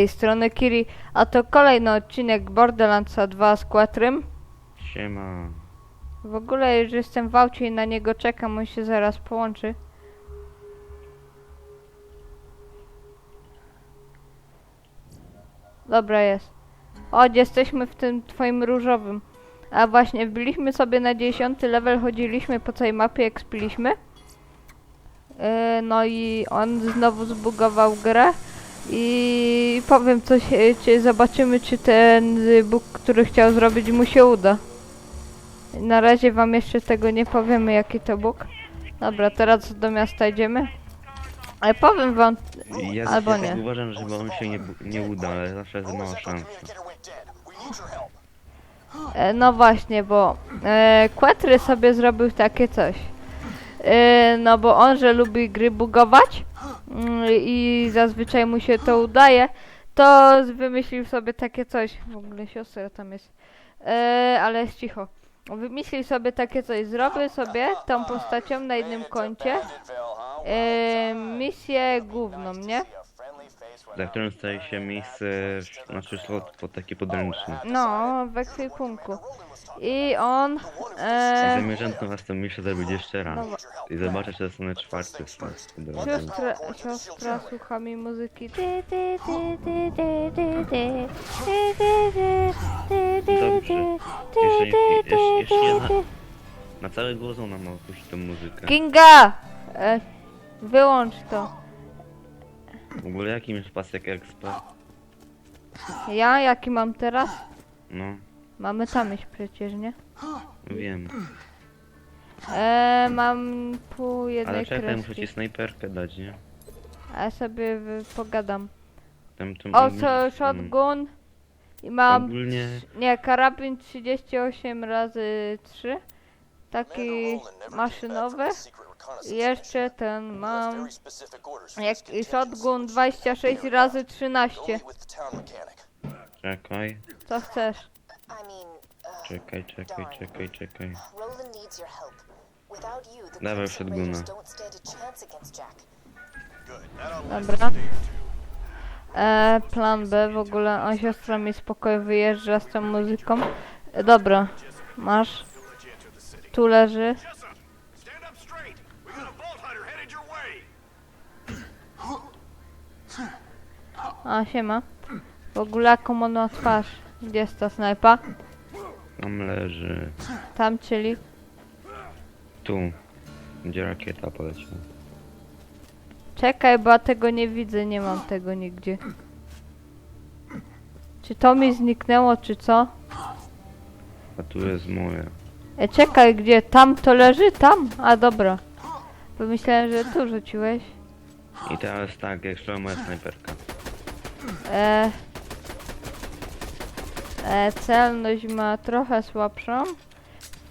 tej strony Kiri, a to kolejny odcinek Borderlandsa 2 z Quatrym. Siema. W ogóle już jestem w aucie i na niego czekam, on się zaraz połączy. Dobra jest. Chodź, jesteśmy w tym twoim różowym. A właśnie, wbiliśmy sobie na 10 level, chodziliśmy po całej mapie, jak spiliśmy. Yy, no i on znowu zbugował grę. I powiem coś, e, czy zobaczymy, czy ten bóg, który chciał zrobić, mu się uda. Na razie wam jeszcze tego nie powiemy, jaki to Bóg. Dobra, teraz do miasta idziemy. Ale powiem wam, Ja, Albo ja nie. tak uważam, że on się nie, nie uda, ale zawsze jest mała szansa. e, no właśnie, bo e, Quetry sobie zrobił takie coś. E, no bo on, że lubi gry bugować i zazwyczaj mu się to udaje, to wymyślił sobie takie coś. W ogóle siostra tam jest. E, ale jest cicho. Wymyślił sobie takie coś. Zrobił sobie tą postacią na jednym koncie e, misję główną, nie? Za którym staje się miejsce na przyszłość po taki podręczny. No, w ekwipunku. I on... E, Zamierzam na was tę myśl zrobić jeszcze raz. no, I zobaczę, czy dostanę czwarty sens. siostra, siostra słucha mi muzyki. Ty, ty, ty, ty, ty, ty, ty, ty, ty, ty, ty, ty, ty, ty, Jeszcze, ty, jeszcze, jeszcze ty, jedna, ty. na cały głos ona ma puścić tą muzykę. Kinga! E, wyłącz to. W ogóle jaki masz pasek ekspert? Ja, jaki mam teraz? No, Mamy tam iść przecież, nie? wiem. E, mam pół jednej Ale czekaj, muszę kreski. ci snajperkę dać, nie? A ja sobie wy, pogadam. Tym, tym, O, co, shotgun. I mam Ogólnie Nie, karabin 38 razy 3 Taki maszynowy. Jeszcze ten mam. Jak i shotgun 26 razy 13 czekaj, Co chcesz? Uh, czekaj, czekaj, czekaj, czekaj. Dawaj shotguna. Dobra. E, plan B w ogóle. On siostra mi spokojnie wyjeżdża z tą muzyką. E, dobra, masz. Tu leży. A, siema. W ogóle jaką on ma twarz? Gdzie jest ta snajpa? Tam leży. Tam, czyli. Tu. Gdzie rakieta poleciała. Czekaj, bo ja tego nie widzę, nie mam tego nigdzie. Czy to mi zniknęło, czy co? A tu jest moja. E, czekaj, gdzie? Tam to leży? Tam? A, dobra. Pomyślałem, że tu rzuciłeś. I teraz tak, jak moja snajperka. E, e, celność ma trochę słabszą.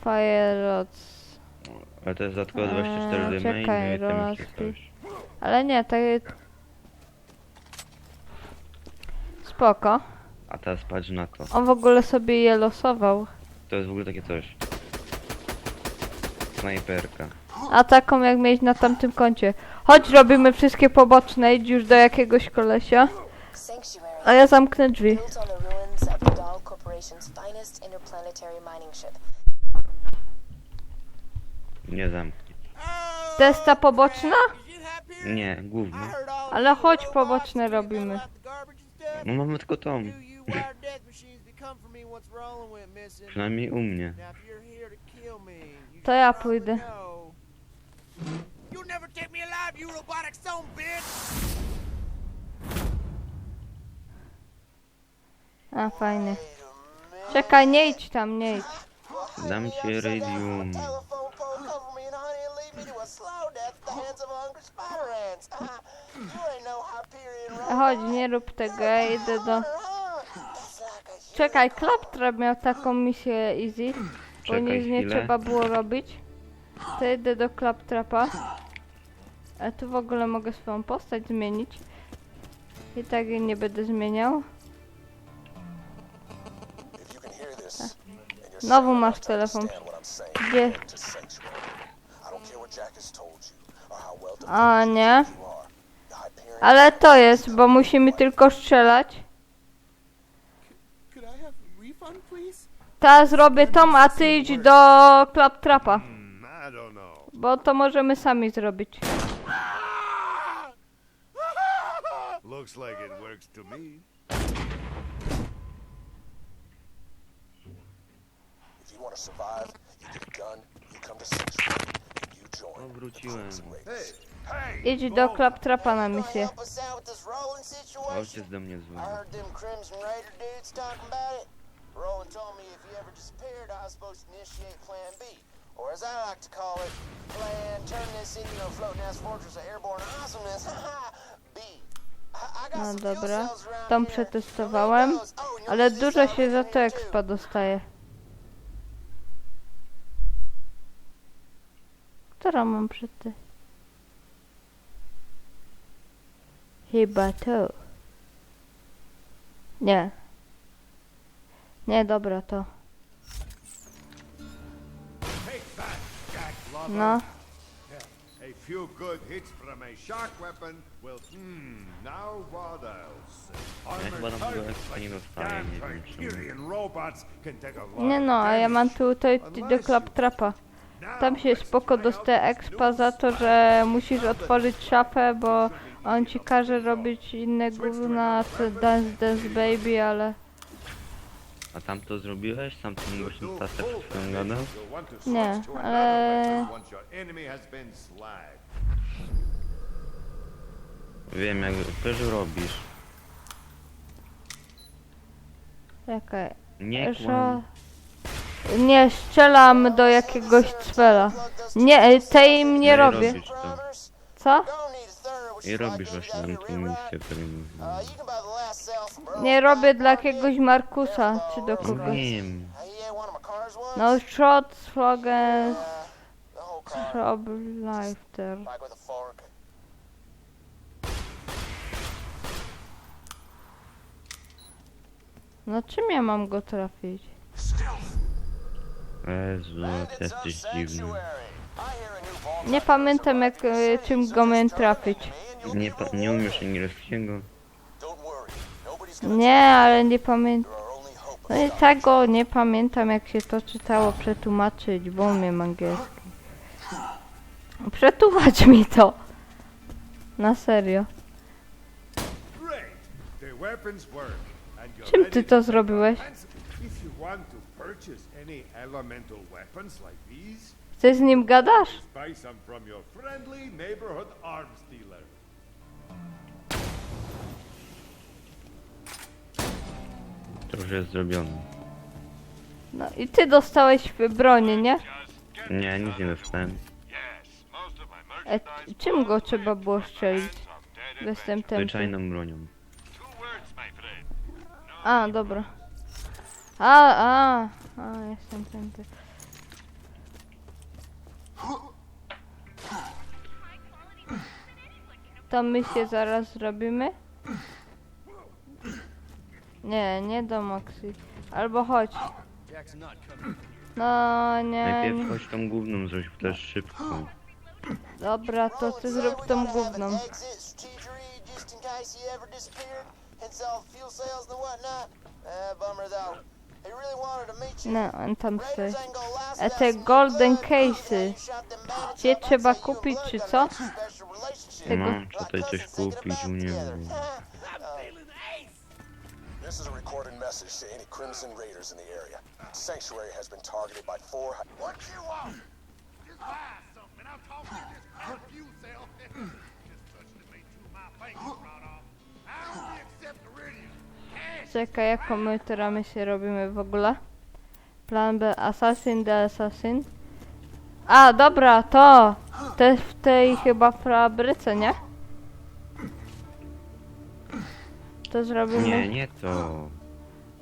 Firerods. Ale to jest dodatkowo Eee, 24 dymy i czekaj, nie Roland jeszcze coś. Ale nie, tak... Spoko. A teraz patrz na to. On w ogóle sobie je losował. To jest w ogóle takie coś. Snajperka. A taką jak mieć na tamtym koncie. Chodź, robimy wszystkie poboczne, idź już do jakiegoś kolesia. A ja zamknę drzwi. Nie zamknij. To jest ta poboczna? Nie, głównie. Ale chodź, poboczne robimy. No mamy tylko tą. Przynajmniej u mnie. To ja pójdę. You'll never take me alive, you robotic son bitch! A, fajnie. Czekaj, nie idź tam, nie idź. Dam ci radium. Chodź, nie rób tego, ja idę do... Czekaj, Claptrap miał taką misję easy, bo Czekaj nic nie chwilę. trzeba było robić. To idę do Claptrapa. A tu w ogóle mogę swoją postać zmienić. I tak jej nie będę zmieniał. Znowu masz telefon. Gdzie? A nie. Ale to jest, bo musimy tylko strzelać. Ta zrobię tom, a ty idź do Claptrapa. Bo to możemy sami zrobić. Looks like it works to me. You want to survive, you get a gun, you come to Sanctuary, and you join O, wróciłem. Raiders. Hey, Idź do Claptrapa na misję. help us out with this rolling situation? Ojciec do mnie I dzwoni. heard them Crimson Raider dudes talking about it. Roland told me if you ever disappeared, I was supposed to initiate Plan B. Or as I like to call it, Plan Turn this into a floating ass fortress of airborne awesomeness. B. I- I got No some fuel dobra, cells around tam here. przetestowałem, oh, ale dużo się za to. expa dostaje. Która mam przy ty? Chyba to. Nie. Nie, dobra, to. No. A few good hits from a shock weapon will. Hmm. Now what else? Nie like dostaję, damn nie wiem czemu. Tiberian robots can take a lot Nie of no, a ja mam tu tutaj do Claptrapa. Tam się spoko dostaje expa za to, że musisz otworzyć szafę, bo on ci każe robić inne gówna, co Dance Dance Baby, ale... A tam to zrobiłeś? Sam ten gościu tasek przed chwilą gadał? Nie, ale-. Wiem jak też robisz. Czekaj, Nie że... Nie, strzelam do jakiegoś cwela. Nie, e, tej im nie No i robię. robisz to. Co? I robisz właśnie last cell from Earl Nie robię dla jakiegoś Markusa, czy do No kogoś. wiem. No, shot, slogan, trouble, a fork. No czym ja mam go trafić? Jezu, ty jesteś dziwny. Nie pamiętam jak, e, czym go miałem trafić. Nie, pa- nie umiesz angielskiego? Nie, ale nie pamiętam. No i tego nie pamiętam jak się to czytało przetłumaczyć, bo umiem angielski. Przetłumacz mi to. Na serio. Great. The weapons work. And you're Czym ready ty to to zrobiłeś? If you want to purchase any elemental weapons like these, Ty z nim gadasz? buy some from your friendly neighborhood arms dealer. To już jest zrobione. No i ty dostałeś w bronię, nie? Nie, nic nie dostałem. E, czym go trzeba było strzelić? Jestem tępy. Zwyczajną bronią. A, dobra. A, a, a, jestem tępy. To my się zaraz zrobimy? Nie, nie do Moxie. Albo chodź. No, nie. Najpierw chodź tą główną to jest szybko. Dobra, to ty zrób tą główną. Fuel cells and whatnot. Uh, bummer though. No, on tam last A te golden case'y. Gdzie trzeba kupić, czy co? Tego- No, tutaj coś kupić u niego. This is a recorded message to any Crimson Raiders in the area. Sanctuary has been targeted by four. What you want? Just buy something. I'll talk to this confused cell. Just touched to make two of my fingers Czekaj, jaką my teraz misję robimy w ogóle? Plan B, Assassin the Assassin. A, dobra, to! To jest w tej chyba fabryce, nie? To zrobimy. Nie, nie to.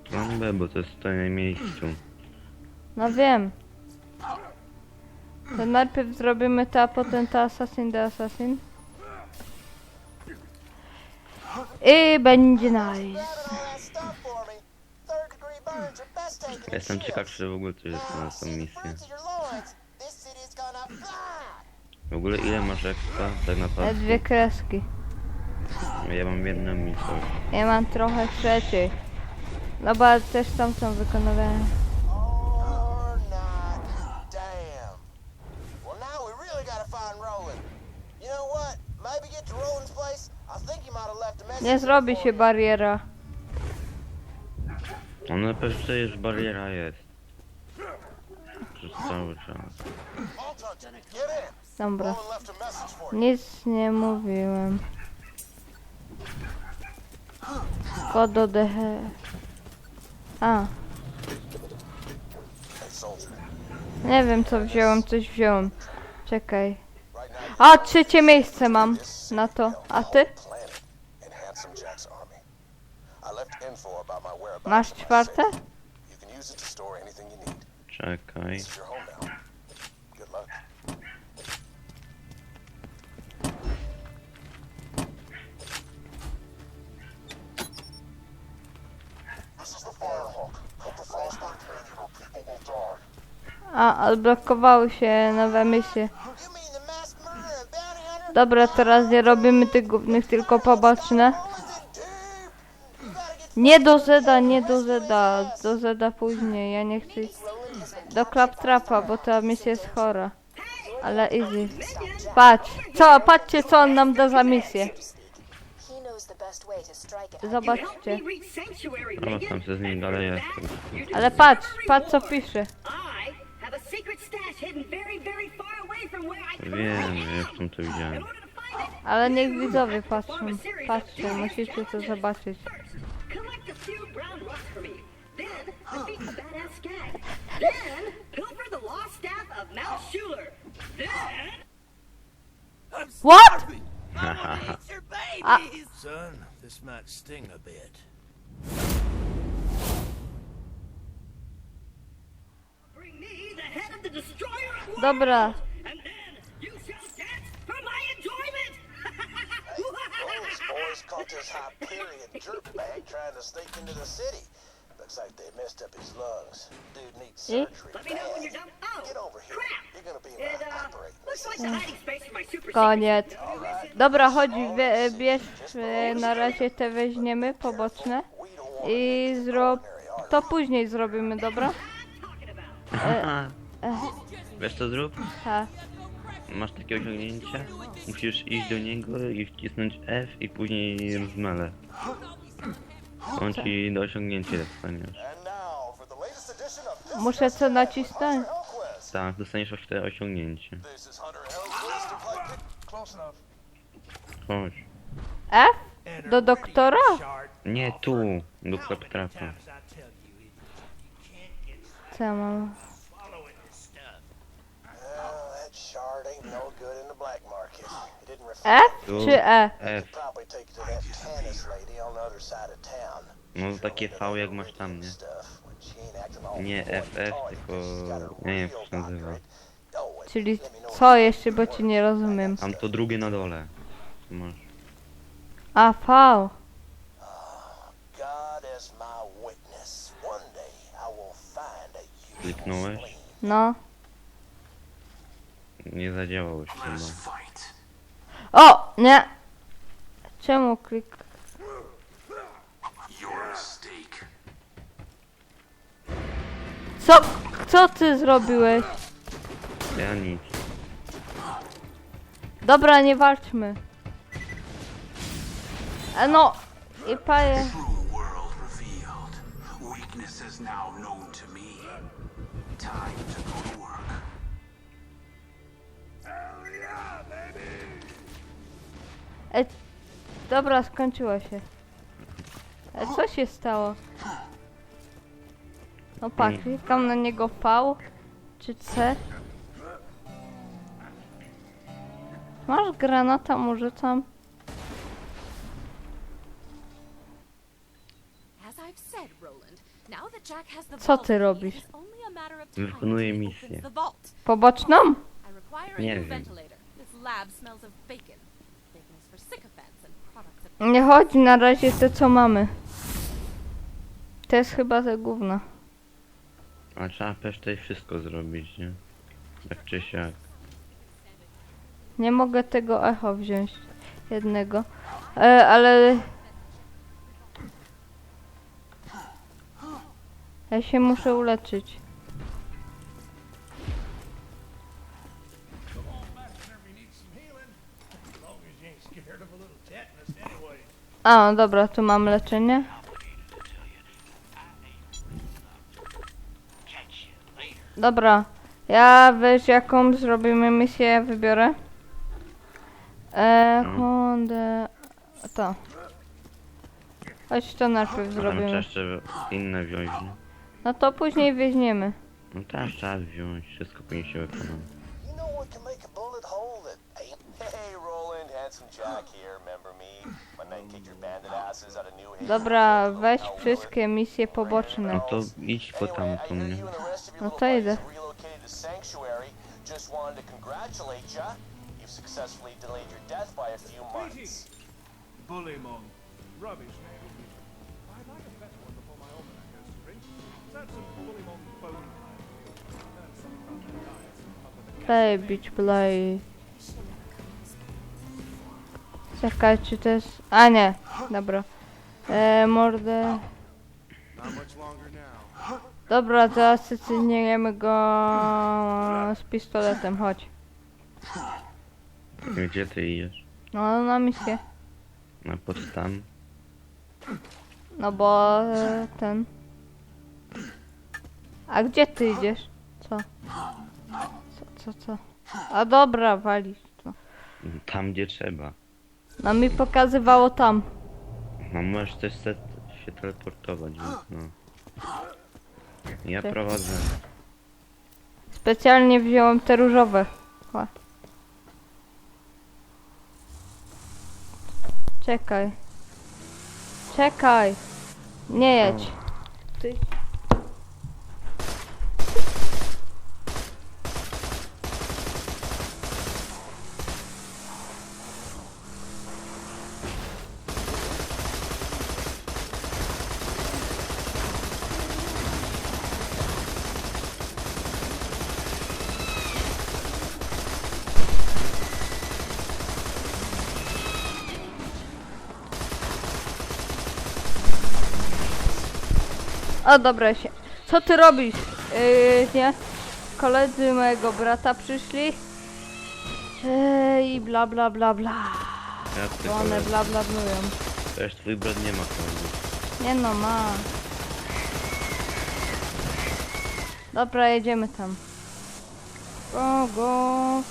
Plan B, bo to jest to na miejscu. No wiem. To najpierw zrobimy to, a potem to Assassin the Assassin. I będzie nice. Jestem ciekaw, czy w ogóle to jest na tą misję. W ogóle ile masz expa tak naprawdę? dwie kreski. Ja mam jedną misję. Ja mam trochę trzeciej. No bo też left a message. Nie zrobi się bariera. No na pewno przecież bariera jest. Przez cały czas. Dobra. Nic nie mówiłem. Kodo de he. A, nie wiem co wziąłem, coś wziąłem. Czekaj. A, trzecie miejsce mam na to. A ty? planet in Handsome Jack's army. I left info about my whereabouts. Masz in my czwarte? safe. You can use it to store anything you need. Czekaj. A, odblokowały się nowe hunter? Dobra, teraz nie robimy tych głównych, tylko poboczne. Dude, you gotta get Nie do Zeda, nie do Zeda. Do Zeda później, ja nie chcę iść do Claptrapa, bo ta misja jest chora. Ale easy. Patrz, co, patrzcie co on nam da za misję. Zobaczcie. No tam się z nim dalej jestem. Ale patrz, patrz co pisze. Wiem, już tam to widziałem. Ale niech widzowie patrzą. Patrzcie, musicie to zobaczyć. First, collect a few brown rocks for me. Then, defeat oh. the badass skag. Then, pilfer the lost staff of Mount Schuler. Then, What? A, ah. Son, this might sting a bit. bring me the head of the destroyer of dobra. And then, you shall dance for my enjoyment. Those boys caught this Hyperion jerkbag trying to sneak into the city. Looks like they messed up his lungs. Dude needs Eh? surgery Let me know when you're done. Oh, Get over here. crap. You're gonna be It, uh, operating looks like the hiding space for my super Koniec. Dobra, chodź, bie, bierz, e, na razie te weźmiemy, poboczne. I zrób, to później zrobimy, dobra? Wiesz co zrób? Ha. Masz takie osiągnięcie? Musisz iść do niego i wcisnąć F i później rozmele. On ci do osiągnięcia dostaniesz. Muszę co nacisnąć? Tak, dostaniesz aż te osiągnięcie. Chodź. F? Do doktora? Nie tu, do Claptrapa. Co ja mam? Well, that shard ain't no good in the black market. It didn't reflect. F Tu czy E? F. Probably take it to that Tannis lady on the other side of town. No takie V jak masz tam, nie? Nie FF, tylko... Nie wiem jak się nazywa. Czyli co jeszcze, bo ci nie rozumiem. Tam to drugie na dole. Masz. A, V. God as my witness. One day I will find a useful Kliknąłeś? No. Nie zadziałało się chyba. O! Nie! Czemu klik? Co? Co ty zrobiłeś? Ja nic. Dobra, nie walczmy. E no! I paje. Dobra, skończyło się. E, co się stało? No patrz, klikam na niego V czy C. Masz granata, może tam? Co ty robisz? Wykonuję misję. Poboczną? Nie wiem. Nie chodzi na razie te co mamy. To jest chyba te gówno. A trzeba też tutaj wszystko zrobić, nie? Tak czy siak. Nie mogę tego echo wziąć. Jednego. E, ale... Ja się muszę uleczyć. A, dobra, tu mam leczenie. Dobra, ja weź jaką zrobimy misję, wybiorę. E, No. Honda... To. Chodź to najpierw trzeba zrobimy. jeszcze inne wziąć, no. No to później weźmiemy. No też trzeba wziąć, wszystko powinien się wykonać. You know what can make a bullet hole that hey, hey Roland, handsome Jack here, Dobra, weź wszystkie misje poboczne. No to idź po tamtą, nie? No to idę. a. Bullymong. Rubbish name? I'd like a better one before my almanac goes to print. That's Bullymong bone Play, bitch, play. Czekaj, czy to jest... A nie, dobra. E, mordę... Dobra, zaasystujemy go z pistoletem, chodź. Gdzie ty idziesz? No, na misję. Na podstan? No bo e, ten... A gdzie ty idziesz? Co? Co, co, co? A dobra, walisz. To. Tam gdzie trzeba. No mi pokazywało tam. No możesz też se, się teleportować, więc no. Ja prowadzę. Specjalnie wziąłem te różowe. Czekaj. Czekaj. Nie jedź. Ty. O dobra się. Co ty robisz? Yy, nie? Koledzy mojego brata przyszli. Yy, I bla bla bla bla. Ja tylko, one bla bla blują. też twój brat nie ma kolegów. Nie no, ma. Dobra, jedziemy tam. Go, go.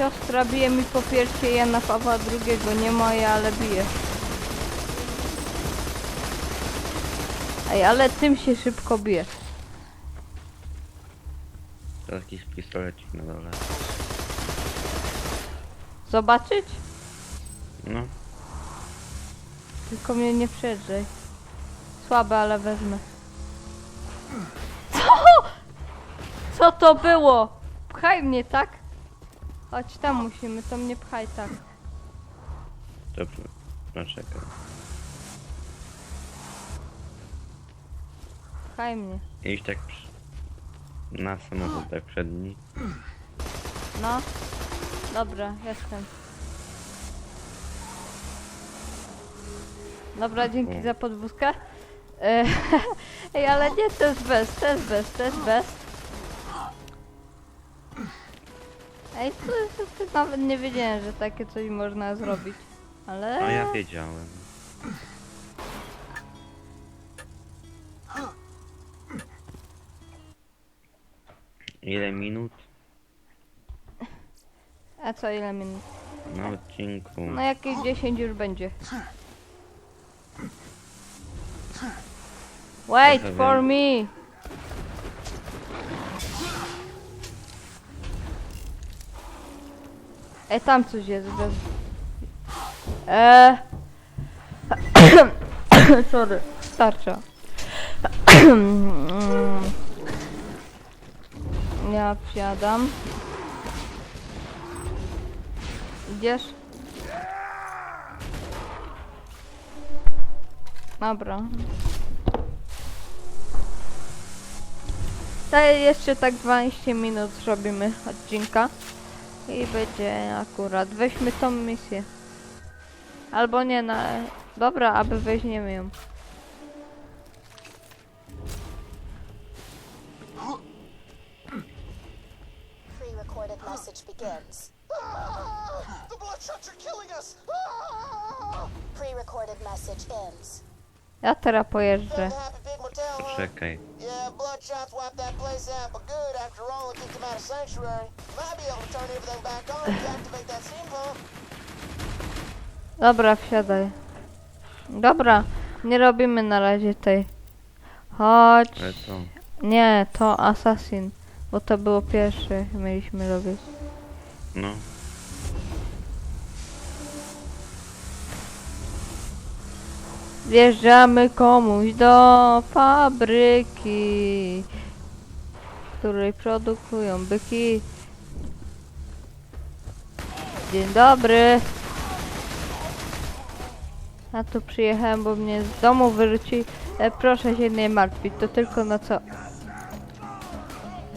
Siostra bije mi po piersie Jana Pawła II, nie moje, ale bije. Ej, ale tym się szybko bije. To jakiś pistolecik na dole. Zobaczyć? No, Tylko mnie nie przedrzej. Słabe, ale wezmę. Co? Co to było? Pchaj mnie, tak? Chodź, tam musimy, to mnie pchaj, tak. dobrze. No czekaj. Pchaj mnie. Iść tak przy... na samochód tak przedni. No. Dobra, jestem. Dobra, dzięki za podwózkę. E, Ej, ale nie, to jest bez, to jest bez, to jest bez. Ej, to, to, to nawet nie wiedziałem, że takie coś można zrobić. Ale... A ja wiedziałem. Ile minut? A co, ile minut? Na odcinku. No jakieś 10 już będzie. Wait Trochę for wiem. me! Ej, tam coś jest bez... Eee... Sorry, starcza. ja wsiadam. Idziesz? Dobra. To jeszcze tak 12 minut zrobimy odcinka. I będzie akurat. Weźmy tą misję. Albo nie na... Dobra, aby weźmiemy ją. Pre-recorded message begins. Ah, the bloodshots are killing us! Ah! Pre-recorded message ends. Ja teraz pojeżdżę. Poczekaj. Dobra, wsiadaj. Dobra, nie robimy na razie tej. Chodź. Ale? Nie, to Assassin. Bo to było pierwsze, mieliśmy robić. No. Wjeżdżamy komuś do fabryki, w której produkują byki. Dzień dobry. Ja tu przyjechałem, bo mnie z domu wyrzuci. E, proszę się nie martwić, to tylko na co...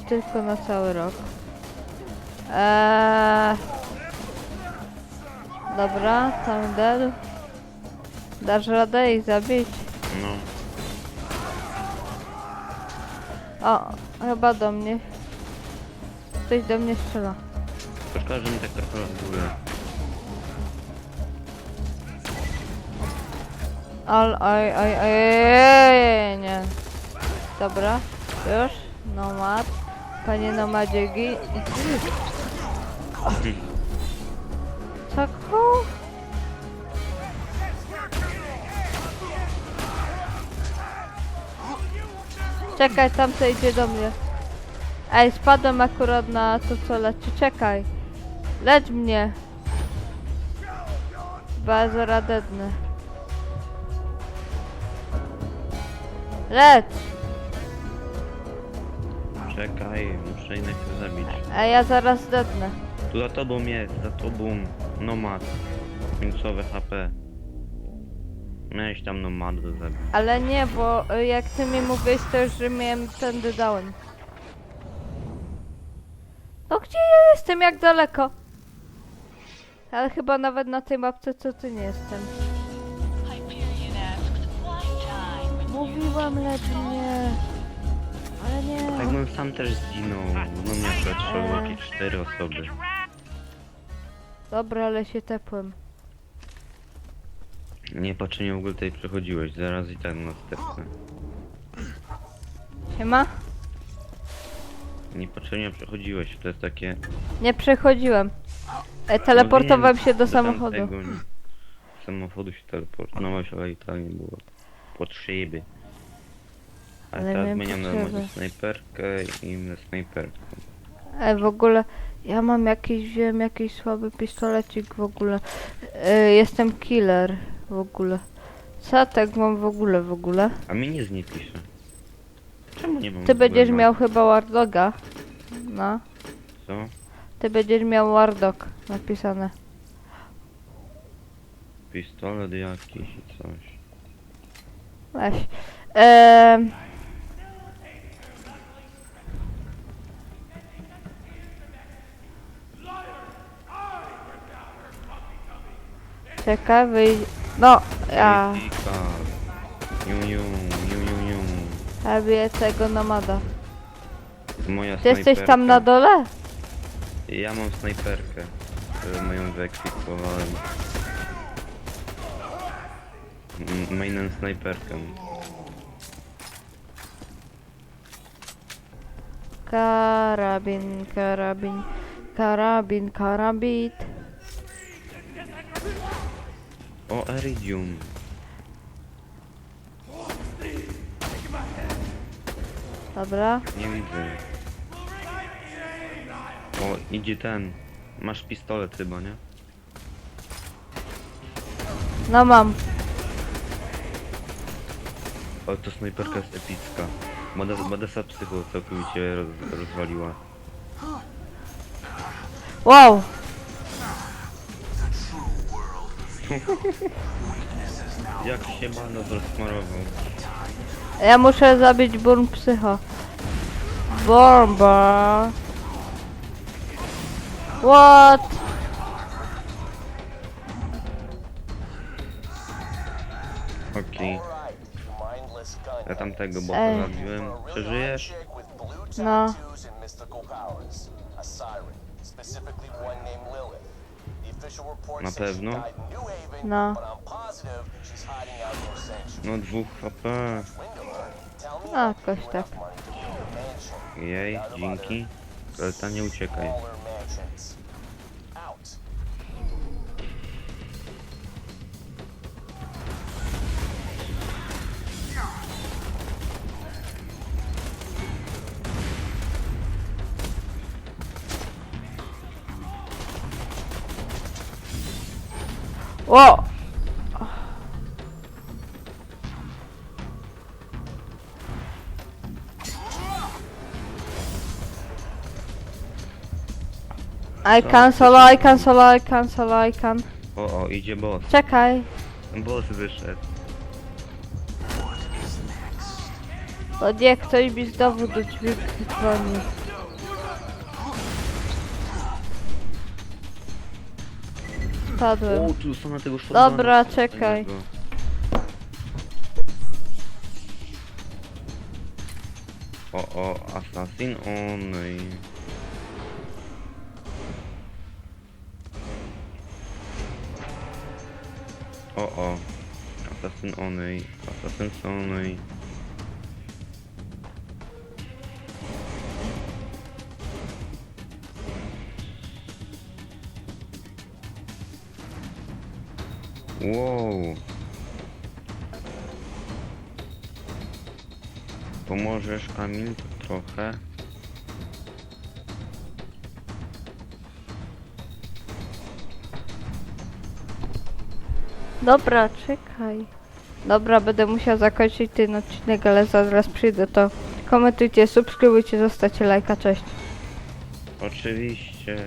Tylko na cały rok. Eee... Dobra, tam dead. Dasz radę ich zabić? No. O, chyba do mnie. Ktoś do mnie strzela. Szkoda, że mi tak trochę w górę. Al, aj, aj, aj, aj, nie. Dobra, już. Nomad. Panie nomadzie, gi... Czekaj, tamto idzie do mnie. Ej, spadłem akurat na to, co leci. Czekaj. Lecz mnie. Bardzo radedny. Lecz! Czekaj, muszę najpierw zabić. A ja zaraz dednę. Tu za tobą jest, za tobą. Nomad. Końcowe HP. Miałeś tam nomad do zabić. Ale nie, bo y, jak ty mi mówiłeś, to już że miałem tędy dałem. No gdzie ja jestem? Jak daleko? Ale chyba nawet na tej mapce co ty nie jestem. Mówiłam, lecz nie. Ale nie. Tak bym sam też zginął. No mnie przetrwało jakieś cztery osoby. Dobra, ale się tepłem. Nie patrzenie w ogóle tutaj przechodziłeś, zaraz i tak następne. Siema? Nie patrzenia przechodziłeś, to jest takie... Nie przechodziłem. E, teleportowałem No się do wiem, samochodu. tamtego nie- samochodu się teleportowałeś, ale i tak nie było potrzeby. Ale Ale teraz miałem zmieniam na potrzeby. moją snajperkę i na snajperkę. Ej, w ogóle ja mam jakiś, wziąłem jakiś słaby pistolecik w ogóle. E, jestem killer w ogóle. Co tak mam w ogóle, w ogóle? A mi nic nie pisze. Czemu nie mam Ty będziesz miał chyba Wardoga. No. Co? Ty będziesz miał Wardog napisane. Pistolet jakiś i coś. Weź. Ehm. Czekaj, wyjdź. No, ja niu, niu, niu, niu. robię tego nomada. Moja Ty jesteś tam na dole? Ja mam snajperkę. e, Moją wyekwipowałem. M- Mainem snajperkę. Karabin, karabin, karabin, karabit. O, Eridium. Dobra. Nie widzę. O, idzie ten. Masz pistolet chyba, nie? No mam. O, to snajperka jest epicka. Moda- Modesa psycho całkowicie roz, rozwaliła. Wow! Jak się mano rozsmarował. Ja muszę zabić Burn Psycho. Bomba! What? Okej. Ja tamtego bossa Ej. zabiłem. Przeżyjesz? Blue No. Out near Sanctuary. No dwóch HP. Give jakoś tak. Jej, dzięki. Delta nie uciekaj. O! I can solo, I can solo, I can solo, I can. O, o, idzie boss. Czekaj. Boss wyszedł. O nie, ktoś mi znowu do drzwi dzwoni. Spadłem. O, tu są na tego shotguna. Dobra, czekaj. Fajnego. O, o, assassin, o, i... O, o, assassin onej, assassin. Kamil trochę? Dobra, czekaj. Dobra, będę musiał zakończyć ten odcinek, ale zaraz przyjdę, to komentujcie, subskrybujcie, zostawcie lajka, cześć. Oczywiście.